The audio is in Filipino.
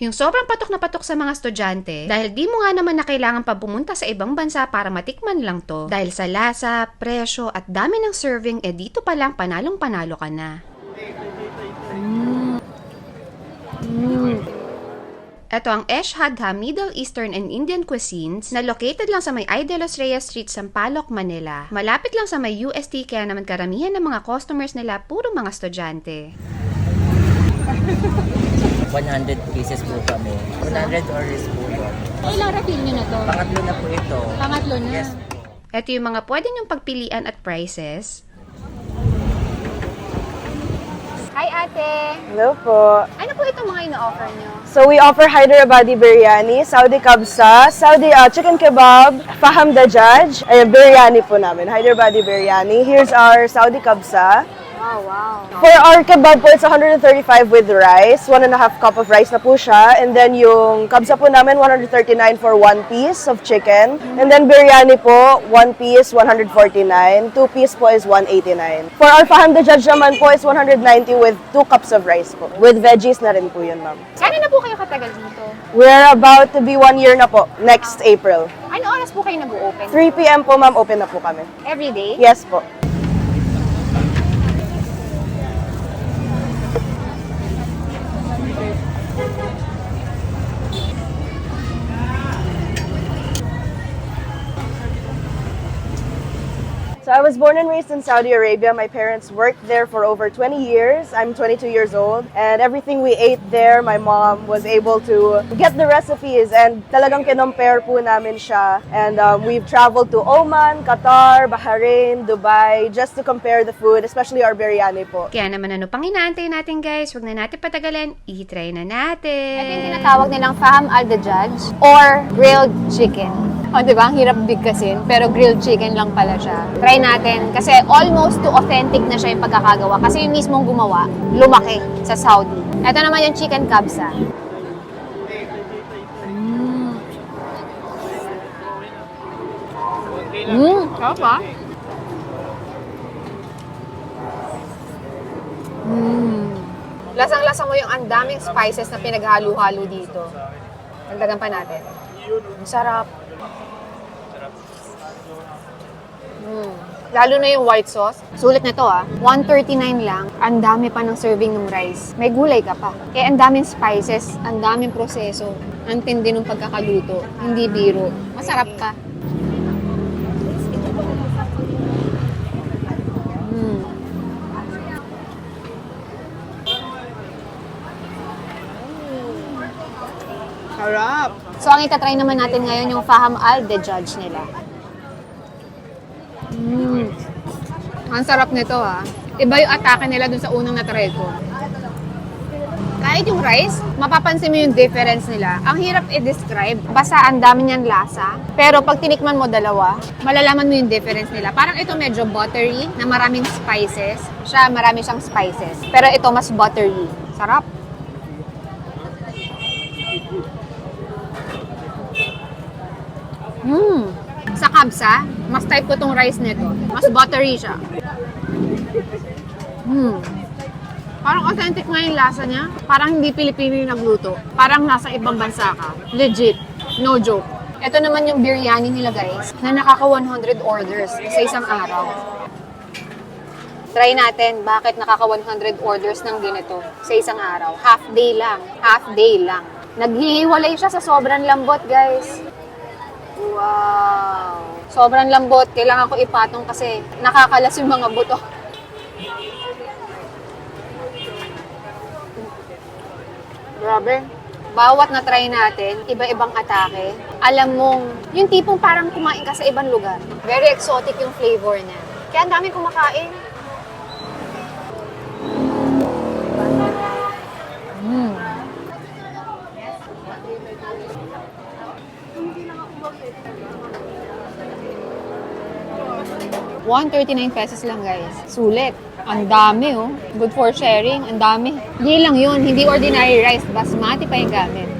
Yung sobrang patok na patok sa mga estudyante dahil di mo nga naman na kailangan pa pumunta sa ibang bansa para matikman lang to. Dahil sa lasa, presyo at dami ng serving, eh dito pa lang panalong panalo ka na. Ito ang Esh Hadha Middle Eastern and Indian Cuisines na located lang sa may los Reyes Street, Sampaloc, Manila. Malapit lang sa may UST kaya naman karamihan ng mga customers nila puro mga estudyante. 100 pieces po kami. 100 orders po yun. Ilang refill nyo na to? Pangatlo na po ito. Pangatlo na. Yes po. Ito yung mga pwede niyong pagpilian at prices. Hi ate! Hello po. Ano po itong mga ino-offer nyo? So we offer Hyderabadi biryani, Saudi kabsa, Saudi uh, chicken kebab, faham dajaj, ay biryani po namin, Hyderabadi biryani. Here's our Saudi kabsa. Wow, wow. For our kebab po, it's 135 with rice. One and a half cup of rice na po siya. And then yung kabsa po namin, 139 for one piece of chicken. And then biryani po, one piece, 149. Two piece po is 189. For our faham dajaj naman po, is 190 with two cups of rice po. With veggies na rin po yun, ma'am. Kano na po kayo katagal dito? We're about to be one year na po, next April. Ano oras po kayo nag-open? 3 p.m. po, ma'am, open na po kami. Every day? Yes po. So I was born and raised in Saudi Arabia. My parents worked there for over 20 years. I'm 22 years old. And everything we ate there, my mom was able to get the recipes and talagang kinompare po namin siya. And um, we've traveled to Oman, Qatar, Bahrain, Dubai, just to compare the food, especially our biryani po. Kaya naman ano pang inaantay natin guys, wag na natin patagalan, i-try na natin. Ito yung tinatawag nilang faham al dajaj or grilled chicken. O, di ba? Ang hirap bigkasin, pero grilled chicken lang pala siya. Try natin, kasi almost to authentic na siya yung pagkakagawa. Kasi yung mismong gumawa, lumaki sa Saudi. Ito naman yung chicken kabsa. Mmm, sarap ah. Mmm. Lasang-lasa mo yung ang daming spices na pinaghalo-halo dito. Dagdagan pa natin. Ang sarap. Mm. Lalo na yung white sauce. Sulit na to ah. 139 lang. Ang dami pa ng serving ng rice. May gulay ka pa. Kaya ang daming spices, ang daming proseso. Ang tindi ng pagkakaluto. Hindi biro. Masarap pa. Mm. Sarap. So, ang itatry naman natin ngayon yung Faham Al de Judge nila. Mm. Ang sarap nito ha. Iba yung atake nila dun sa unang natry ko. Kahit yung rice, mapapansin mo yung difference nila. Ang hirap i-describe. Basta ang dami niyan lasa. Pero pag tinikman mo dalawa, malalaman mo yung difference nila. Parang ito medyo buttery, na maraming spices. Siya, marami siyang spices. Pero ito mas buttery. Sarap. Hmm. Sa kabsa, mas type ko tong rice nito. Mas buttery siya. Hmm. Parang authentic nga yung lasa niya. Parang hindi Pilipino yung nagluto. Parang nasa ibang bansa ka. Legit. No joke. Ito naman yung biryani nila guys, na nakaka 100 orders sa isang araw. Try natin bakit nakaka 100 orders ng ganito sa isang araw. Half day lang. Half day lang. Naghihiwalay siya sa sobrang lambot guys. Wow! Sobrang lambot. Kailangan ko ipatong kasi nakakalas yung mga buto. Grabe. Bawat na try natin, iba-ibang atake. Alam mong, yung tipong parang kumain ka sa ibang lugar. Very exotic yung flavor niya. Kaya ang daming kumakain. 139 pesos lang guys. Sulit. Ang dami oh. Good for sharing. Ang dami. Hindi lang yun. Hindi ordinary rice. Basmati pa yung gamit.